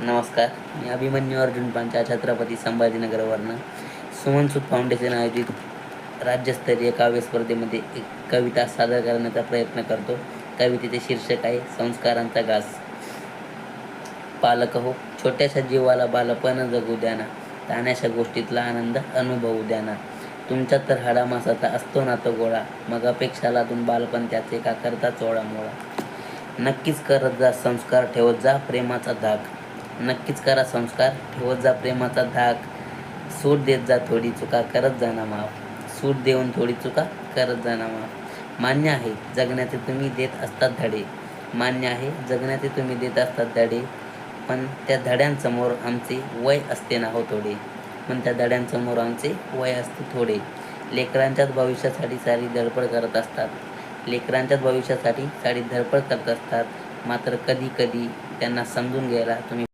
नमस्कार मी अभिमन्यू अर्जुन पांचा छत्रपती संभाजीनगरवरनं सुमनसूत फाउंडेशन आयोजित राज्यस्तरीय काव्य स्पर्धेमध्ये एक कविता सादर करण्याचा प्रयत्न करतो. कवितेचे शीर्षक आहे संस्कारांचा घास. पालक हो छोट्याशा जीवाला बालपण जगू द्या ना. ताण्याशा गोष्टीतला आनंद अनुभवू द्या ना. तुमच्या तर हाडामासाचा असतो ना तो गोळा. मग अपेक्षा लादून बालपण त्याचे का करता चोळा मोळा. नक्कीच करत जा संस्कार ठेवत जा प्रेमाचा धाक. नक्कीच करा संस्कार. ठेवत जा प्रेमाचा धाक. सूट देत जा थोडी चुका करत जा ना माफ. सूट देऊन थोडी चुका करत जा ना माफ. मान्य आहे जगण्याचे तुम्ही देत असतात धडे. मान्य आहे जगण्याचे तुम्ही देत असतात धडे. पण त्या धड्यांसमोर आमचे वय असते ना हो थोडे. पण त्या धड्यांसमोर आमचे वय असते थोडे. लेकरांच्याच भविष्यासाठी सारी धडपड करत असतात. लेकरांच्याच भविष्यासाठी सारी धडपड करत असतात. मात्र कधी कधी त्यांना समजून घ्यायला तुम्ही